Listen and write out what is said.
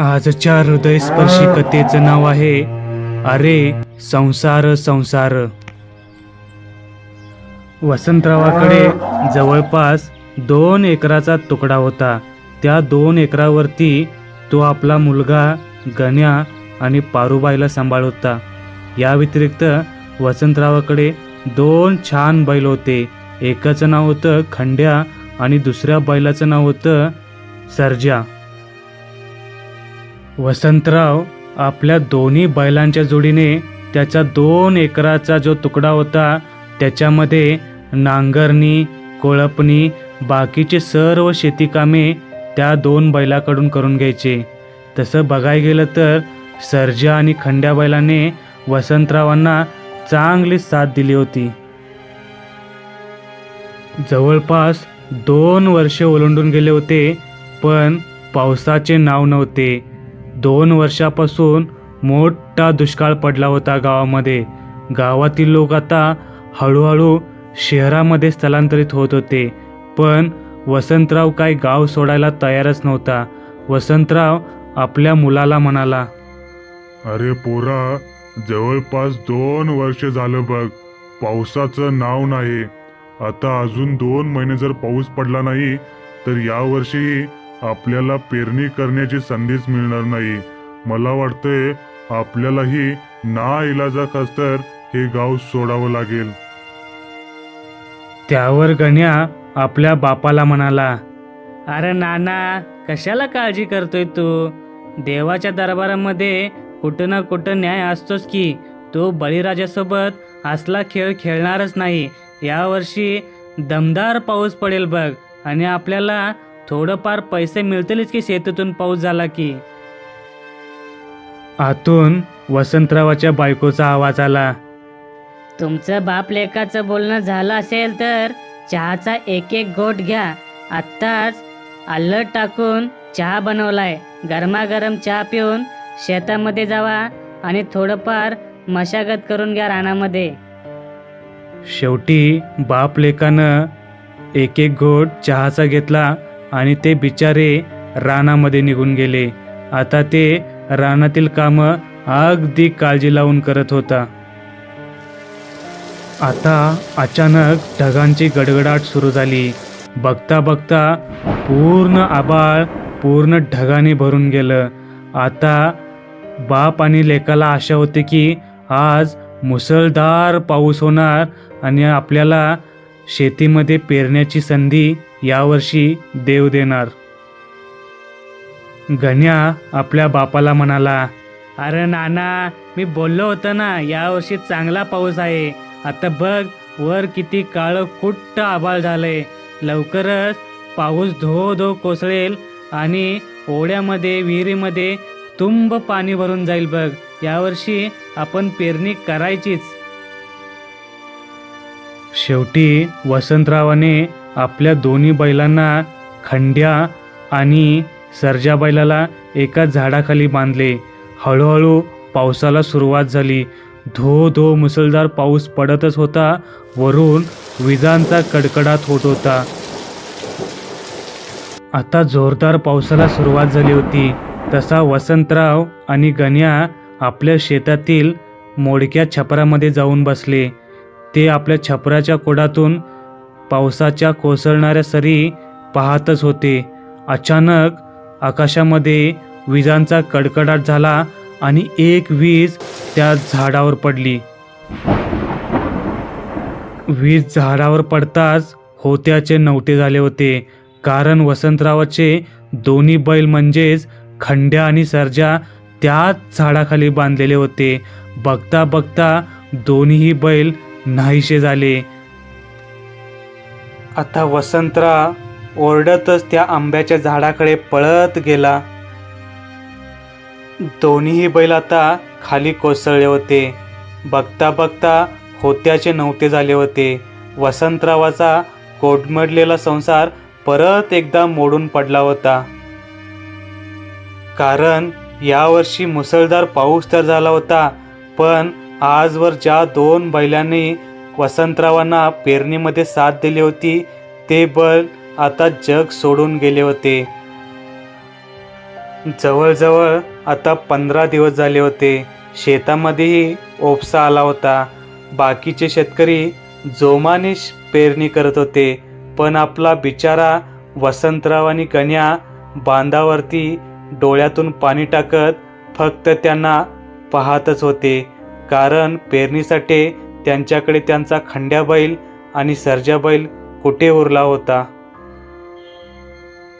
आजच्या हृदयस्पर्शी कथेचं नाव आहे. अरे संसार संसार. वसंतरावाकडे जवळपास दोन एकराचा तुकडा होता. त्या दोन एकरावरती तो आपला मुलगा गण्या आणि पारूबाईला सांभाळ होता या व्यतिरिक्त वसंतरावाकडे दोन छान बैल होते. एकाचं नाव होतं खंड्या आणि दुसऱ्या बैलाचं नाव होतं सर्जा. वसंतराव आपल्या दोन्ही बैलांच्या जोडीने त्याचा दोन एकराचा जो तुकडा होता त्याच्यामध्ये नांगरणी कोळपणी बाकीचे सर्व शेतीकामे त्या दोन बैलाकडून करून घ्यायचे. तसं बघायला गेलं तर सर्जा आणि खंड्या बैलाने वसंतरावांना चांगली साथ दिली होती. जवळपास दोन वर्षे ओलांडून गेले होते पण पावसाचे नाव नव्हते. दोन वर्षापासून मोठा दुष्काळ पडला होता गावामध्ये. गावातील लोक आता हळूहळू शहरामध्ये स्थलांतरित होत होते. पण वसंतराव काय गाव सोडायला तयारच नव्हता. वसंतराव आपल्या मुलाला म्हणाला अरे पोरा जवळपास दोन वर्ष झालं बघ पावसाचं नाव नाही. आता अजून दोन महिने जर पाऊस पडला नाही तर यावर्षी आपल्याला पेरणी करण्याची संधीच मिळणार नाही. मला वाटतंय आपल्यालाही ना इलाजा तर हे गाव सोडावं लागेल. त्यावर गण्या आपल्या बापाला म्हणाला अरे नाना कशाला काळजी करतोय तू? देवाच्या दरबारामध्ये कुठं ना कुठं न्याय असतोच की. तो बळीराजासोबत असला खेळ खेळणारच नाही. यावर्षी दमदार पाऊस पडेल बघ आणि आपल्याला थोडंफार पैसे मिळतीलच की शेतीतून पाऊस झाला की. आतून वसंतरावाच्या बायकोचा आवाज आला. तुमचं बाप लेकाचं बोलणं झालं असेल तर चहाचा एक एक घोट घ्या. आत्ताच आल्लड टाकून चहा बनवलाय. गरमागरम चहा पिऊन शेतामध्ये जावा आणि थोडंफार मशागत करून घ्या रानामध्ये. शेवटी बाप लेकानं एक एक घोट चहाचा घेतला आणि ते बिचारे रानामध्ये निघून गेले. आता ते रानातील कामं अगदी काळजी लावून करत होता. आता अचानक ढगांची गडगडाट सुरू झाली. बघता बघता पूर्ण आबाळ पूर्ण ढगाने भरून गेलं. आता बाप आणि लेकाला आशा होती की आज मुसळधार पाऊस होणार आणि आपल्याला शेतीमध्ये पेरण्याची संधी यावर्षी देव देणार. गण्या आपल्या बापाला म्हणाला अरे नाना मी बोललो होतं ना यावर्षी चांगला पाऊस आहे. आता बघ वर किती काळं कुट्ट आभाळ झालंय. लवकरच पाऊस धो धो कोसळेल आणि ओढ्यामध्ये विहिरीमध्ये तुंब पाणी भरून जाईल बघ. यावर्षी आपण पेरणी करायचीच. शेवटी वसंतरावाने आपल्या दोन्ही बैलांना खंड्या आणि सरजा बैलाला एका झाडाखाली बांधले. हळूहळू पावसाला सुरुवात झाली. धो धो मुसळधार पाऊस पडतच होता. वरून विजांचा कडकडाट होत होता. आता जोरदार पावसाला सुरुवात झाली होती. तसा वसंतराव आणि गण्या आपल्या शेतातील मोडक्या छपरामध्ये जाऊन बसले. ते आपल्या छपराच्या कोडातून पावसाच्या कोसळणाऱ्या सरी पाहतच होते. अचानक आकाशामध्ये विजांचा कडकडाट झाला आणि एक वीज त्या झाडावर पडली. वीज झाडावर पडताच होत्याचे नव्हते झाले होते. कारण वसंतरावाचे दोन्ही बैल म्हणजेच खंड्या आणि सर्जा त्याच झाडाखाली बांधलेले होते. बघता बघता दोन्हीही बैल नाहीसे झाले. आता वसंतराव ओरडतच त्या आंब्याच्या झाडाकडे पळत गेला. दोन्हीही बैल आता खाली कोसळले होते. बघता बघता होत्याचे नव्हते झाले होते. वसंतरावाचा कोडमडलेला संसार परत एकदा मोडून पडला होता. कारण यावर्षी मुसळधार पाऊस तर झाला होता पण आजवर ज्या दोन बैलांनी वसंतरावांना पेरणीमध्ये साथ दिली होती. ते बल आता जग सोडून गेले होते. जवळजवळ आता पंधरा दिवस झाले होते. शेतामध्येही ओपसा आला होता. बाकीचे शेतकरी जोमाने पेरणी करत होते. पण आपला बिचारा वसंतराव आणि कन्या बांधावरती डोळ्यातून पाणी टाकत फक्त त्यांना पाहतच होते. कारण पेरणीसाठी त्यांच्याकडे त्यांचा खंड्या बैल आणि सर्जा बैल कुठे उरला होता?